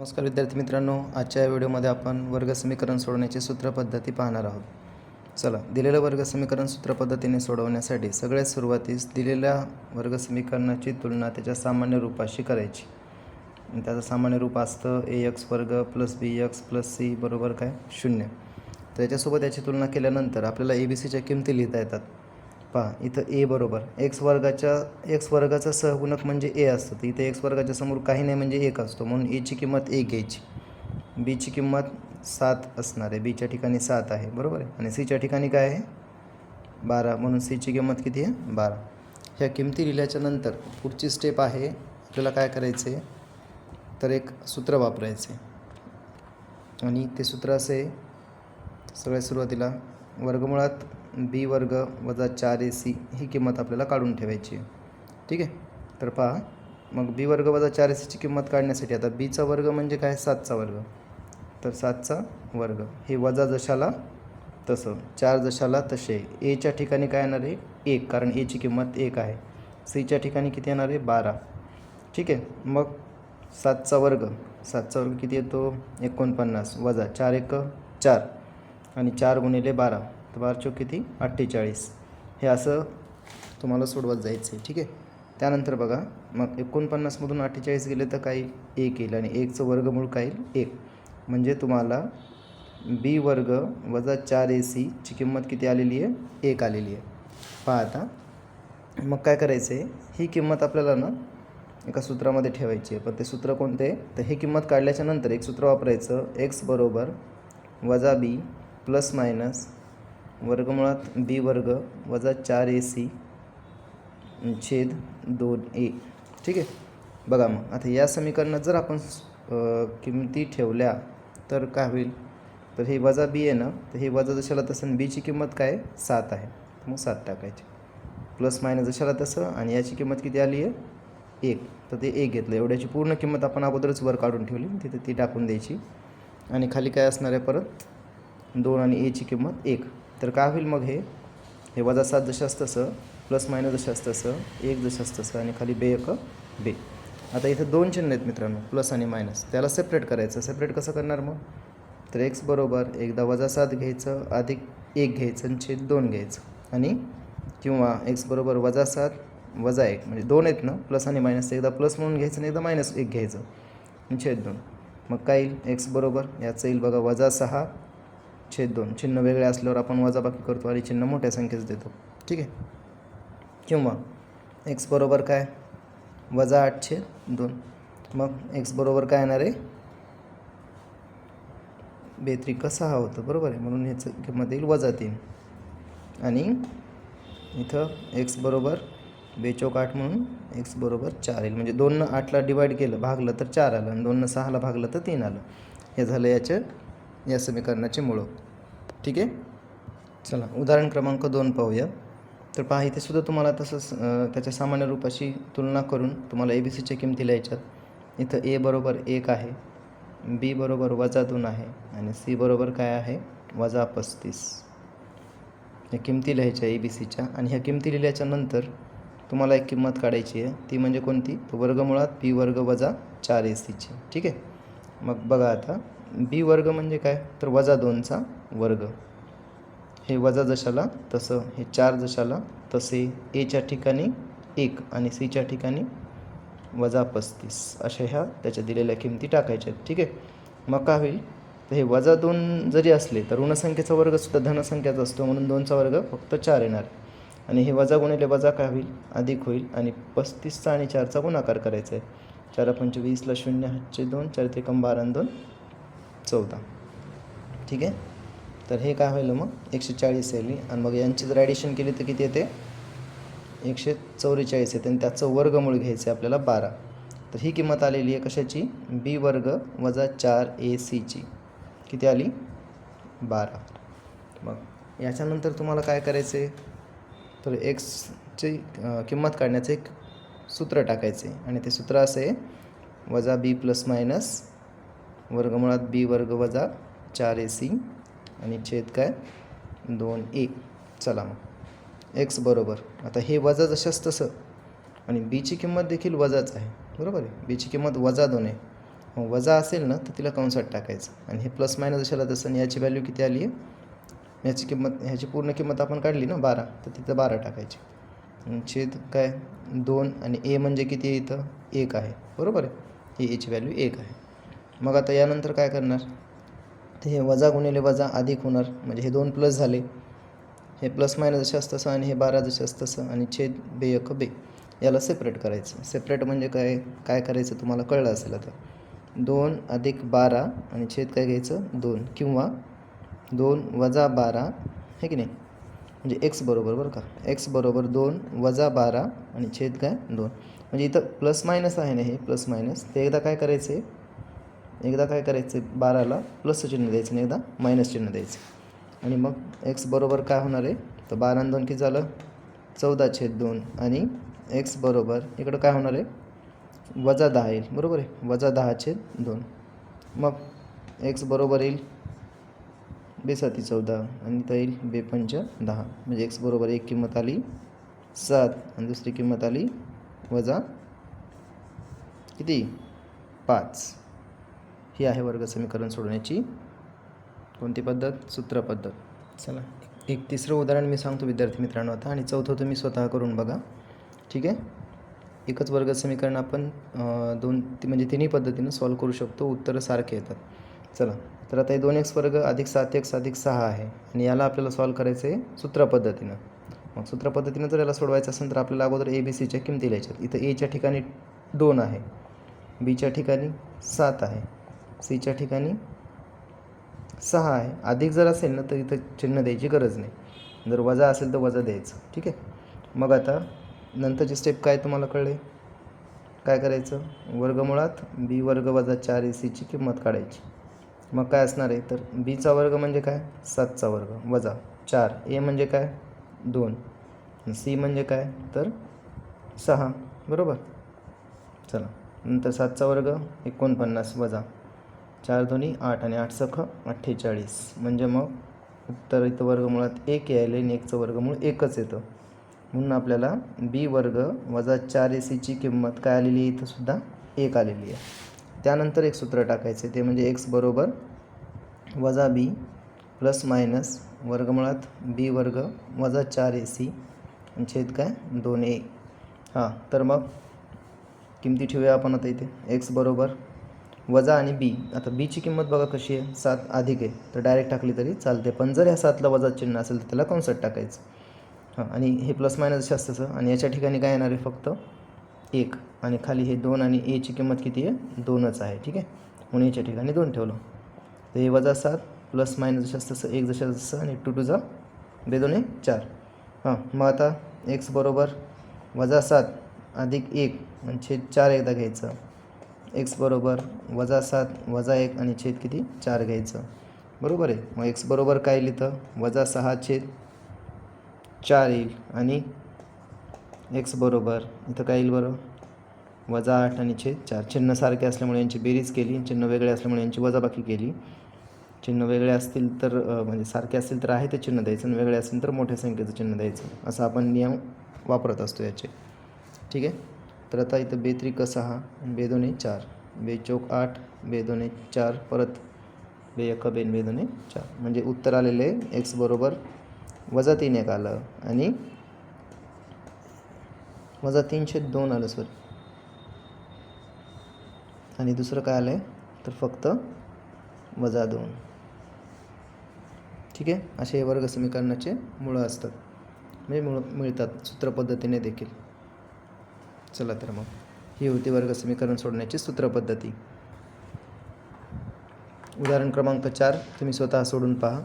नमस्कार विद्यार्थी मित्रांनो आजच्या या व्हिडिओमध्ये आपण वर्गसमीकरण सोडवण्याची सूत्रपद्धती पाहणार आहोत. चला दिलेलं वर्गसमीकरण सूत्रपद्धतीने सोडवण्यासाठी सगळ्यात सुरुवातीस दिलेल्या वर्गसमीकरणाची तुलना त्याच्या सामान्य रूपाशी करायची. त्याचं सामान्य रूप असतं ए एक्स वर्ग plus B X plus C बरोबर काय? शून्य. त्याच्यासोबत याची तुलना केल्यानंतर आपल्याला ए बी सीच्या किमती लिहिता येतात. पहा इथं ए बरोबर. एक्स वर्गाच्या एक्स वर्गाचा सहगुणक म्हणजे ए असतं. तर इथे एक्स वर्गाच्या समोर काही नाही म्हणजे एक असतो. म्हणून e एची किंमत एक घ्यायची. बीची किंमत सात असणार आहे. बीच्या ठिकाणी सात आहे. बरोबर आहे? आणि सीच्या ठिकाणी काय आहे? बारा. म्हणून सीची किंमत किती आहे? बारा. ह्या किमती लिहिल्याच्या नंतर पुढची स्टेप आहे आपल्याला काय करायचं आहे तर एक सूत्र वापरायचे आणि ते सूत्र असे सगळ्या सगळ्यात सुरुवातीला वर्गमुळात बी वर्ग वजा चार ए सी ही किंमत आपल्याला काढून ठेवायची आहे. ठीक आहे? तर पहा मग बी वर्ग वजा चार ए सीची किंमत काढण्यासाठी आता बीचा वर्ग म्हणजे काय? सातचा वर्ग. तर सातचा वर्ग. हे वजा जशाला तसं. चार जशाला तसे. एच्या ठिकाणी काय येणार आहे? एक. कारण एची किंमत एक आहे. सीच्या ठिकाणी किती येणार आहे? बारा. ठीक आहे? मग सातचा वर्ग. सातचा वर्ग किती येतो? एकोणपन्नास. वजा चार एक चार. आणि चार गुणिले बारा. तर बारा चौक किती अठ्ठेचाळीस. हे असं तुम्हाला सोडवत जायचं आहे ठीक आहे? त्यानंतर बघा मग एकोणपन्नासमधून अठ्ठेचाळीस गेले तर काही एक येईल आणि एकचं वर्गमूळ काय येईल? एक. म्हणजे तुम्हाला बी वर्ग वजा चार ए सीची किंमत किती आलेली आहे? एक आलेली आहे. पहा आता. मग काय करायचं आहे ही किंमत आपल्याला ना एका सूत्रामध्ये ठेवायची आहे. पण ते सूत्र कोणते? आहे तर हे किंमत काढल्याच्या नंतर एक सूत्र वापरायचं. एक्स बरोबर वजा बी प्लस मायनस वर्गमुळात बी वर्ग वजा चार ए सी छेद दोन ए. ठीक आहे? बघा मग. आता या समीकरणात जर आपण किमती ठेवल्या तर काय होईल? तर हे वजा बी आहे ना? तर हे वजा जशाला तसं बीची किंमत काय? सात आहे. मग सात टाकायची. प्लस मायनस जशाला तसं आणि याची किंमत किती आली आहे? एक. तर ते एक घेतलं. एवढ्याची पूर्ण किंमत आपण अगोदरच वर काढून ठेवली. तिथे ती टाकून द्यायची. आणि खाली काय असणार आहे परत? दोन आणि एची किंमत एक. तर काय होईल मग हे? हे वजा सात असतं तसं प्लस मायनस जशास तसं एक जशास तसं आणि खाली बे एक बे. आता इथं दोन चिन्ह आहेत मित्रांनो प्लस आणि मायनस. त्याला सेपरेट करायचं. सेपरेट कसं करणार मग? तर एक्स बरोबर एकदा वजा सात घ्यायचं अधिक एक घ्यायचं आणि छेद दोन घ्यायचं. आणि किंवा एक्स बरोबर वजा सात वजा एक. म्हणजे दोन आहेत ना प्लस आणि मायनस. एकदा प्लस म्हणून घ्यायचं आणि एकदा मायनस एक घ्यायचं. आणि छेद दोन. मग काय येईल? एक्स बरोबर याचं येईल बघा वजा सहा छेद दोन. चिन्ह वेगळे असल्यावर आपण वजाबाकी करतो आणि चिन्ह मोठ्या संख्येच देतो. ठीक आहे? किंवा एक्स बरोबर काय? वजा आठ छेद दोन. मग एक्स बरोबर काय येणार आहे? बेत्रिक सहा होतं? बरोबर आहे. म्हणून ह्याचं किंमत येईल वजा तीन. आणि इथं एक्स बरोबर बेचोक आठ म्हणून एक्स बरोबर चार येईल. म्हणजे दोननं आठला डिवाईड केलं भागलं तर चार आलं. आणि दोननं सहाला भागलं तर तीन आलं. हे झालं याचं या समीकरणाचे मुळं. ठीक आहे? चला उदाहरण क्रमांक दोन पाहूया. तर पहा इथेसुद्धा तुम्हाला तसंच त्याच्या सामान्य रूपाशी तुलना करून तुम्हाला ए बी सीच्या किमती लिहायच्यात इथं ए बरोबर एक आहे बी बरोबर वजा दोन आहे आणि सी बरोबर काय आहे? वजा पस्तीस. या किमती लिहायच्या ए बी सीच्या आणि ह्या किमती लिहिल्याच्या नंतर तुम्हाला एक किंमत काढायची आहे. ती म्हणजे कोणती? तर वर्गमुळात पी वर्ग वजा चार ए सीची ठीक आहे? मग बघा आता. बी वर्ग म्हणजे काय? तर वजा दोनचा वर्ग. हे वजा जशाला तसं हे चार जशाला तसे एच्या ठिकाणी एक आणि सीच्या ठिकाणी वजा पस्तीस. अशा ह्या त्याच्या दिलेल्या किमती टाकायच्या आहेत. ठीक आहे? मग काय होईल? तर हे वजा दोन जरी असले तर ऋणसंख्येचा वर्गसुद्धा धनसंख्याचा असतो म्हणून दोनचा वर्ग फक्त चार येणार. आणि हे वजा गुणिले वजा काय होईल? अधिक होईल आणि पस्तीसचा आणि चारचा गुणाकार करायचा आहे. चार पंचवीसला शून्य हातचे दोन चार त्रिकम बारा दोन चौदा. ठीक आहे? तर हे काय होईल मग? एकशे चाळीस येईल आणि मग यांची जर ॲडिशन केली तर किती येते? एकशे चौवेचाळीस येते. आणि त्याचं वर्गमूळ घ्यायचं आहे आपल्याला बारा. तर ही किंमत आलेली आहे कशाची? बी वर्ग वजा चार ए सीची किती आली? बारा. मग याच्यानंतर तुम्हाला काय करायचं आहे तर एक्सची किंमत काढण्याचं एक सूत्र टाकायचे आणि ते सूत्र असं आहे वजा बी प्लस मायनस वर्गमुळात बी वर्ग वजा चार ए सी आणि छेद काय? दोन ए. चला मग. एक्स बरोबर. आता हे वजा जशाच तसं. आणि बीची किंमत देखील वजाच आहे. बरोबर आहे? बीची किंमत वजा दोन आहे. वजा असेल ना तर तिला कंसात टाकायचं. आणि हे प्लस मायनस जशाला तसं आणि याची व्हॅल्यू किती आली आहे? याची किंमत ह्याची पूर्ण किंमत आपण काढली ना बारा. तर तिथं बारा टाकायची. छेद काय? दोन. आणि ए म्हणजे किती आहे इथं? एक आहे. बरोबर आहे? ही एची व्हॅल्यू एक आहे. मग आता यानंतर काय करणार? तर हे वजा गुणिले वजा अधिक होणार. म्हणजे हे दोन प्लस झाले. हे प्लस मायनस जसे असतं तसं आणि हे बारा जसे असतं तसं आणि छेद बे एक बे. याला सेपरेट करायचं. सेपरेट म्हणजे काय? काय करायचं तुम्हाला कळलं असेल आता. दोन अधिक बारा आणि छेद काय घ्यायचं? दोन. किंवा दोन वजा बारा हे की नाही? म्हणजे एक्स बरोबर बरं का? एक्स बरोबर दोन वजा बारा आणि छेद काय? दोन. म्हणजे इथं प्लस मायनस आहे ना हे? प्लस मायनस ते एकदा काय करायचं? आहे एकदा काय करायचं आहे बाराला प्लसचं चिन्ह द्यायचं आणि एकदा मायनस चिन्ह द्यायचं. आणि मग एक्स बरोबर काय होणार आहे? तर बारा आणि दोन किती झालं? चौदा छेद दोन. आणि एक्स बरोबर इकडं काय होणार आहे? वजा दहा येईल. बरोबर आहे? वजा दहा छेद दोन. मग एक्स बरोबर येईल बेसाती चौदा आणि तर येईल बेपंच दहा. म्हणजे एक्स बरोबर एक किंमत आली सात आणि दुसरी किंमत आली वजा किती? पाच. ही आहे वर्ग समीकरण सोडवण्याची कोणती पद्धत? सूत्र पद्धत. चला एक तिसरं उदाहरण मी सांगतो विद्यार्थी मित्रांनो आता आणि चौथं तुम्ही स्वतः करून बघा. ठीक आहे? एकच वर्ग समीकरण आपण दोन ती म्हणजे तिन्ही पद्धतीनं सॉल्व करू शकतो. उत्तरं सारखे येतात. चला तर आता हे दोन एक्स वर्ग अधिक सात एक्स अधिक सहा आहे. आणि याला आपल्याला सॉल्व करायचं आहे सूत्र पद्धतीनं. मग सूत्र पद्धतीनं जर याला सोडवायचं असेल तर आपल्याला अगोदर ए बी सीच्या किमती लिहायच्यात इथं एच्या ठिकाणी दोन आहे. बीच्या ठिकाणी सात आहे. सीच्या ठिकाणी सहा आहे. अधिक जर असेल ना तर इथं चिन्ह द्यायची गरज नाही. जर वजा असेल तर वजा द्यायचं. ठीक आहे? मग आता नंतरची स्टेप काय तुम्हाला कळले? काय करायचं? वर्गमुळात बी वर्ग वजा चार ए सीची किंमत काढायची. मग काय असणार आहे? तर बीचा वर्ग म्हणजे काय? सातचा वर्ग. वजा चार. ए म्हणजे काय? दोन. सी म्हणजे काय? तर सहा. बरोबर? चला. नंतर सातचा वर्ग एकोणपन्नास वजा चार दोन्ही आठ आणि आठ सख अठ्ठेचाळीस. म्हणजे मग उत्तर इथं वर्गमुळात एक यायले आणि एकचं वर्गमूळ एकच येतं. म्हणून आपल्याला बी वर्ग वजा चार ए सीची किंमत काय आलेली आहे इथंसुद्धा एक आलेली आहे. त्यानंतर एक सूत्र टाकायचे ते म्हणजे एक्स बरोबर वजा बी प्लस मायनस वर्गमुळात बी वर्ग वजा चार ए सी छेद काय? दोन ए. हां तर मग किमती ठेवूया आपण आता इथे. एक्स बरोबर वजा आणि बी आता बीची किंमत बघा कशी आहे. सात अधिक आहे. तर डायरेक्ट टाकली तरी चालते. पण जर ह्या सातला वजा चिन्ह असेल तर त्याला कॉन्सर्ट टाकायचं. हां आणि हे प्लस मायनस असे असतं सर. आणि याच्या ठिकाणी काय येणार आहे फक्त? एक. आणि खाली हे दोन आणि एची किंमत किती आहे? दोनच आहे. ठीक आहे? म्हणून याच्या ठिकाणी दोन ठेवलं. तर हे वजा सात प्लस मायनस जसं असतं तसं एक जसं तसं आणि टू टूचा बे दोन एक चार. हां मग आता एक्स बरोबर वजा सात अधिक एक. म्हणजे चार एकदा घ्यायचं. एक्स बरोबर वजा सात वजा एक आणि छेद किती? चार घ्यायचं. बरोबर आहे? मग एक्स बरोबर काय येईल इथं वजा सहा छेद चार येईल. आणि एक्स बरोबर इथं काय येईल बरं? वजा आठ आणि छेद चार. चिन्ह सारखे असल्यामुळे यांची बेरीज केली. चिन्ह वेगळे असल्यामुळे यांची वजाबाकी केली. चिन्ह वेगळे असतील तर म्हणजे सारखे असतील तर आहे ते चिन्ह द्यायचं. आणि वेगळे असतील तर मोठ्या संख्येचं चिन्ह द्यायचं. असं आपण नियम वापरत असतो याचे. ठीक आहे? तर आता इथं बेत्रिक सहा बेदोने चार. बे चौक आठ बेदोने चार परत बे एका बेन बेदोने चार. म्हणजे उत्तर आलेले एक्स बरोबर वजा तीन एक आलं आणि वजा तीनशे दोन आलं सर आणि दुसरं काय आलं आहे तर फक्त वजा दोन. ठीक आहे? असे हे वर्ग समीकरणाचे मुळं असतात. म्हणजे मुळ मिळतात. सूत्रपद्धतीने देखील. चला तर मग. ही होती वर्ग समीकरण सोडण्याची सूत्रपद्धती. उदाहरण क्रमांक चार तुम्ही स्वतः सोडून पहा.